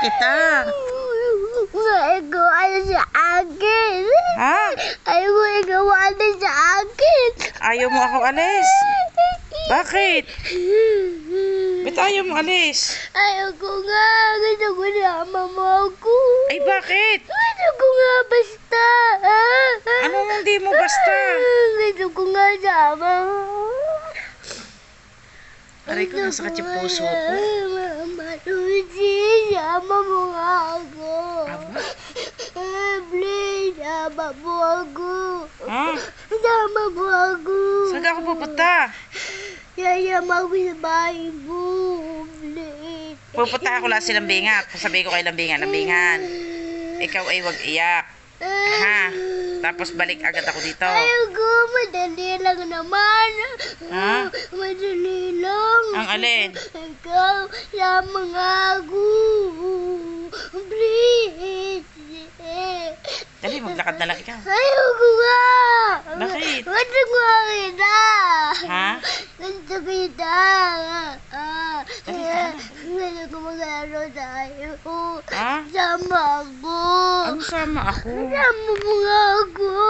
kita. Nagawa na sa akin. Ha? Ayaw mo igawa na sa akin. Ayaw mo ako alis. Bakit? Ba't ayaw mo alis? Ayaw ko nga. Gusto ko sama mo ako. Ay, bakit? Gusto ko nga basta. Anong hindi mo basta? Gusto ko nga sama mo. Aray ko, nasakit yung puso ko. Mama Lucy, sama mo nga ako. Aba? Eh, Please, sama mo ako. Ha? Sama mo ako. Saan ka ako pupunta? Yayama ko sa bahay mo. Please. Pupunta ako lang si Lambinga. Sabi ko kay Lambinga, Lambingan, ikaw ay wag iyak. Ha? Tapos balik agad ako dito. Ayaw ko, madali lang naman. Ha? Madali lang. Ang alin? Ikaw, sama nga ako. Maglakad na lang ikaw. Ayaw ko nga. Bakit? Gusto ko kita. Ha? Gusto kita. Dali, tama. Gusto ko mag-aro tayo. Ha? Sama ako. Ano sama ako? Sama mo nga ako.